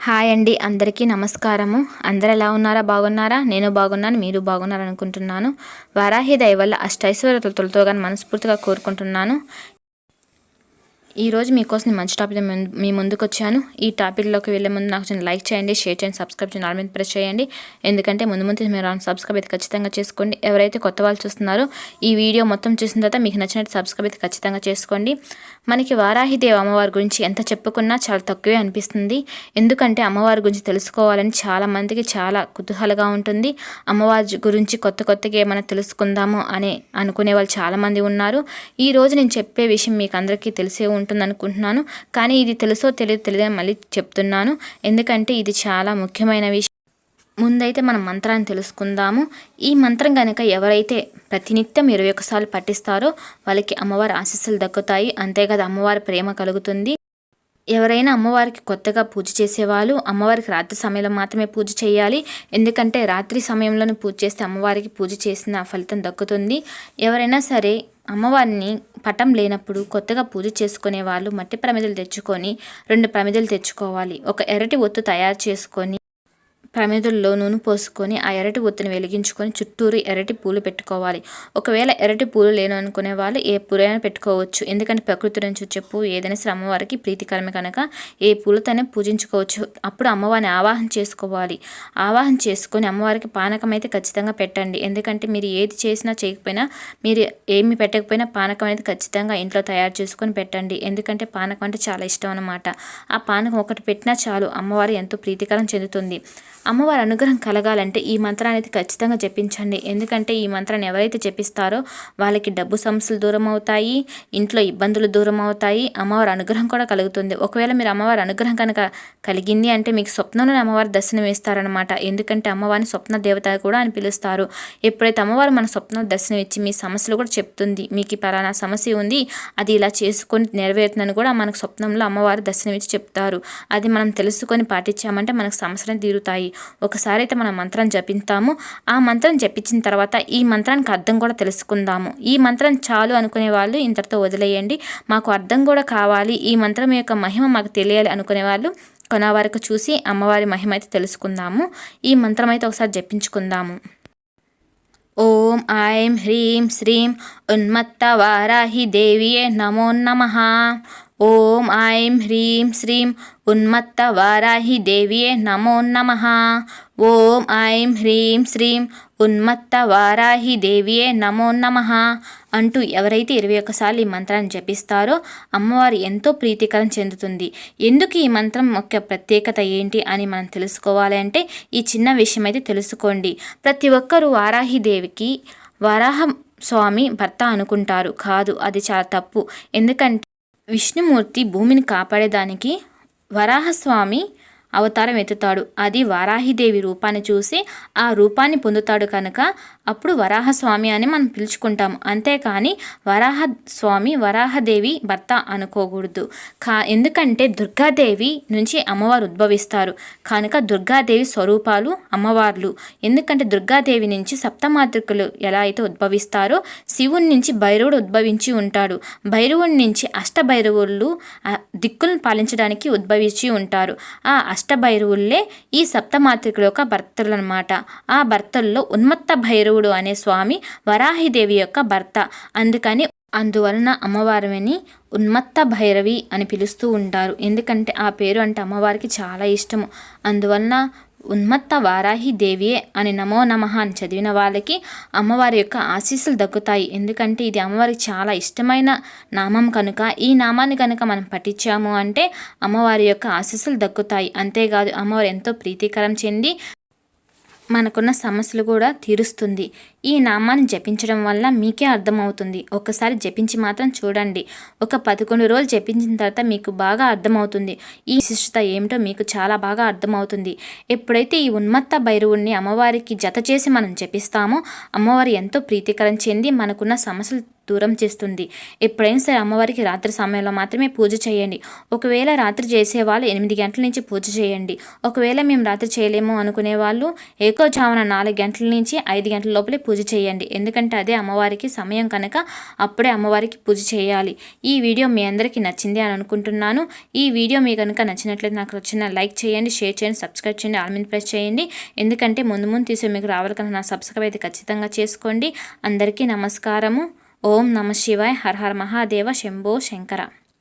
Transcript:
Hi అండి అందరికీ నమస్కారము. అందరు ఎలా ఉన్నారా? బాగున్నారా? నేను బాగున్నాను మీరు బాగున్నారు అనుకుంటున్నాను వారాహి దయ వల్ల అష్టైశ్వర్యతలతో కానీ మనస్ఫూర్తిగా కోరుకుంటున్నాను. ఈరోజు మీకోసం మంచి టాపిక్ మీ ముందుకు వచ్చాను. ఈ టాపిక్లోకి వెళ్ళే ముందు నాకు చిన్న లైక్ చేయండి షేర్ చేయండి సబ్స్క్రైబ్ చేయండి ఆల్మీద ప్రెస్ చేయండి. ఎందుకంటే ముందు ముందు మీరు సబ్స్క్రైబ్ అయితే ఖచ్చితంగా చేసుకోండి. ఎవరైతే కొత్త వాళ్ళు చూస్తున్నారో ఈ వీడియో మొత్తం చూసిన తర్వాత మీకు నచ్చినట్టు సబ్స్క్రైబ్ అయితే ఖచ్చితంగా చేసుకోండి. మనకి వారాహిదేవి అమ్మవారి గురించి ఎంత చెప్పుకున్నా చాలా తక్కువే అనిపిస్తుంది. ఎందుకంటే అమ్మవారి గురించి తెలుసుకోవాలని చాలా మందికి చాలా కుతూహలగా ఉంటుంది. అమ్మవారి గురించి కొత్త కొత్తగా ఏమైనా తెలుసుకుందాము అని అనుకునే వాళ్ళు చాలామంది ఉన్నారు. ఈ రోజు నేను చెప్పే విషయం మీకు అందరికీ తెలిసే ఉంటుంది అనుకుంటున్నాను కానీ ఇది తెలుసో తెలియదు తెలియదని మళ్ళీ చెప్తున్నాను. ఎందుకంటే ఇది చాలా ముఖ్యమైన విషయం. ముందైతే మనం మంత్రాన్ని తెలుసుకుందాము. ఈ మంత్రం కనుక ఎవరైతే ప్రతినిత్యం ఇరవై ఒకసార్లు పట్టిస్తారో వాళ్ళకి అమ్మవారి ఆశీస్సులు దక్కుతాయి. అంతేకాదు అమ్మవారి ప్రేమ కలుగుతుంది. ఎవరైనా అమ్మవారికి కొత్తగా పూజ చేసేవాళ్ళు అమ్మవారికి రాత్రి సమయంలో మాత్రమే పూజ చేయాలి. ఎందుకంటే రాత్రి సమయంలోనే పూజ చేస్తే అమ్మవారికి పూజ చేసిన ఫలితం దక్కుతుంది. ఎవరైనా సరే అమ్మవారిని పటం లేనప్పుడు కొత్తగా పూజ చేసుకునే వాళ్ళు మట్టి ప్రమిదలు తెచ్చుకొని రెండు ప్రమిదలు తెచ్చుకోవాలి. ఒక ఎర్రటి ఒత్తు తయారు చేసుకొని ప్రమిదుల్లో నూనె పోసుకొని ఆ ఎరటి ఒత్తిని వెలిగించుకొని చుట్టూరు ఎరటి పూలు పెట్టుకోవాలి. ఒకవేళ ఎరటి పూలు లేను అనుకునే వాళ్ళు ఏ పూలైనా పెట్టుకోవచ్చు. ఎందుకంటే ప్రకృతి నుంచి వచ్చే పువ్వు ఏదైనా సరే అమ్మవారికి ప్రీతికరమే కనుక ఏ పూలతోనే పూజించుకోవచ్చు. అప్పుడు అమ్మవారిని ఆవాహన చేసుకోవాలి. ఆవాహన చేసుకొని అమ్మవారికి పానకం అయితే ఖచ్చితంగా పెట్టండి. ఎందుకంటే మీరు ఏది చేసినా చేయకపోయినా మీరు ఏమి పెట్టకపోయినా పానకం అనేది ఖచ్చితంగా ఇంట్లో తయారు చేసుకొని పెట్టండి. ఎందుకంటే పానకం అంటే చాలా ఇష్టం అనమాట ఆ పానకం ఒకటి పెట్టినా చాలు అమ్మవారు ఎంతో ప్రీతికరం చెందుతుంది. అమ్మవారి అనుగ్రహం కలగాలంటే ఈ మంత్రాన్ని ఖచ్చితంగా జపించండి. ఎందుకంటే ఈ మంత్రాన్ని ఎవరైతే జపిస్తారో వాళ్ళకి డబ్బు సమస్యలు దూరం అవుతాయి ఇంట్లో ఇబ్బందులు దూరం అవుతాయి అమ్మవారి అనుగ్రహం కూడా కలుగుతుంది. ఒకవేళ మీరు అమ్మవారి అనుగ్రహం కనుక కలిగింది అంటే మీకు స్వప్నంలో అమ్మవారి దర్శనం ఇస్తారనమాట ఎందుకంటే అమ్మవారిని స్వప్న దేవత కూడా అని పిలుస్తారు. ఎప్పుడైతే అమ్మవారు మన స్వప్న దర్శనం ఇచ్చి మీ సమస్యలు కూడా చెప్తుంది మీకు పలానా సమస్య ఉంది అది ఇలా చేసుకొని నెరవేరుతుందని కూడా మనకు స్వప్నంలో అమ్మవారి దర్శనం ఇచ్చి చెప్తారు. అది మనం తెలుసుకొని పాటించామంటే మనకు సమస్యలు తీరుతాయి. ఒకసారి అయితే మనం మంత్రం జపిస్తాము. ఆ మంత్రం జపించిన తర్వాత ఈ మంత్రానికి అర్థం కూడా తెలుసుకుందాము. ఈ మంత్రం చాలు అనుకునే వాళ్ళు ఇంతటితో వదిలేయండి. మాకు అర్థం కూడా కావాలి. ఈ మంత్రం యొక్క మహిమ మాకు తెలియాలి అనుకునే వాళ్ళు కొన వరకు చూసి అమ్మవారి మహిమ అయితే తెలుసుకుందాము. ఈ మంత్రం అయితే ఒకసారి జపించుకుందాము. ఓం ఐం హ్రీం శ్రీం ఉన్మత్త వారాహి దేవియే నమో నమ. ఓం ఐం హ్రీం శ్రీం ఉన్మత్త వారాహి దేవియే నమో నమ. ఓం ఐం హ్రీం శ్రీం ఉన్మత్త వారాహి దేవియే నమో నమ. అంటూ ఎవరైతే ఇరవై ఒక్కసార్లు ఈ మంత్రాన్ని జపిస్తారో అమ్మవారు ఎంతో ప్రీతికరం చెందుతుంది. ఎందుకు ఈ మంత్రం యొక్క ప్రత్యేకత ఏంటి అని మనం తెలుసుకోవాలి అంటే ఈ చిన్న విషయం అయితే తెలుసుకోండి. ప్రతి ఒక్కరూ వారాహి దేవికి వరాహ స్వామి భర్త అనుకుంటారు. కాదు అది చాలా తప్పు. ఎందుకంటే విష్ణుమూర్తి భూమిని కాపాడేదానికి వరాహస్వామి అవతారం ఎత్తుతాడు. అది వారాహిదేవి రూపాన్ని చూసి ఆ రూపాన్ని పొందుతాడు కనుక అప్పుడు వరాహస్వామి అని మనం పిలుచుకుంటాము అంతేకాని వరాహ స్వామి వరాహదేవి భర్త అనుకోకూడదు. కా ఎందుకంటే దుర్గాదేవి నుంచి అమ్మవారు ఉద్భవిస్తారు. కనుక దుర్గాదేవి స్వరూపాలు అమ్మవార్లు. ఎందుకంటే దుర్గాదేవి నుంచి సప్తమాతృకులు ఎలా అయితే ఉద్భవిస్తారో శివుని నుంచి భైరవుడు ఉద్భవించి ఉంటాడు. భైరవుడి నుంచి అష్టభైరవులు దిక్కులను పాలించడానికి ఉద్భవించి ఉంటారు. ఆ అష్టభైరవుల్లే ఈ సప్తమాతృకుల యొక్క భర్తలు అనమాట ఆ భర్తల్లో ఉన్మత్త భైరవుడు అనే స్వామి వరాహిదేవి యొక్క భర్త. అందుకని అందువలన అమ్మవారిని ఉన్మత్త భైరవి అని పిలుస్తూ ఉంటారు. ఎందుకంటే ఆ పేరు అంటే అమ్మవారికి చాలా ఇష్టము. అందువలన ఉన్మత్త వారాహి దేవియే అని నమో నమ అని చదివిన వాళ్ళకి అమ్మవారి యొక్క ఆశీస్సులు దక్కుతాయి. ఎందుకంటే ఇది అమ్మవారికి చాలా ఇష్టమైన నామం కనుక ఈ నామాన్ని కనుక మనం పఠించాము అంటే అమ్మవారి యొక్క ఆశీస్సులు దక్కుతాయి. అంతేకాదు అమ్మవారు ఎంతో ప్రీతికరం చెంది మనకున్న సమస్యలు కూడా తీరుస్తుంది. ఈ నామాన్ని జపించడం వల్ల మీకే అర్థమవుతుంది. ఒకసారి జపించి మాత్రం చూడండి. ఒక పదకొండు రోజులు జపించిన తర్వాత మీకు బాగా అర్థమవుతుంది. ఈ విశిష్టత ఏమిటో మీకు చాలా బాగా అర్థమవుతుంది. ఎప్పుడైతే ఈ ఉన్మత్త భైరవుణ్ణి అమ్మవారికి జత చేసి మనం జపిస్తామో అమ్మవారి ఎంతో ప్రీతికరం చెంది మనకున్న సమస్యలు దూరం చేస్తుంది. ఎప్పుడైనా సరే అమ్మవారికి రాత్రి సమయంలో మాత్రమే పూజ చేయండి. ఒకవేళ రాత్రి చేసే వాళ్ళు ఎనిమిది గంటల నుంచి పూజ చేయండి. ఒకవేళ మేము రాత్రి చేయలేము అనుకునే వాళ్ళు ఏకో చావన నాలుగు గంటల నుంచి ఐదు గంటల లోపలే పూజ చేయండి. ఎందుకంటే అదే అమ్మవారికి సమయం కనుక అప్పుడే అమ్మవారికి పూజ చేయాలి. ఈ వీడియో మీ అందరికీ నచ్చింది అని అనుకుంటున్నాను. ఈ వీడియో మీ కనుక నచ్చినట్లయితే నాకు వచ్చిన లైక్ చేయండి షేర్ చేయండి సబ్స్క్రైబ్ చేయండి ఆల్మీన్ ప్రెస్ చేయండి. ఎందుకంటే ముందు ముందు తీసే మీకు రావాలి కనుక నా సబ్స్క్రైబ్ అయితే ఖచ్చితంగా చేసుకోండి. అందరికీ నమస్కారము. ఓం నమ శివాయ్. హర హర మహాదేవ. శంభో శంకర.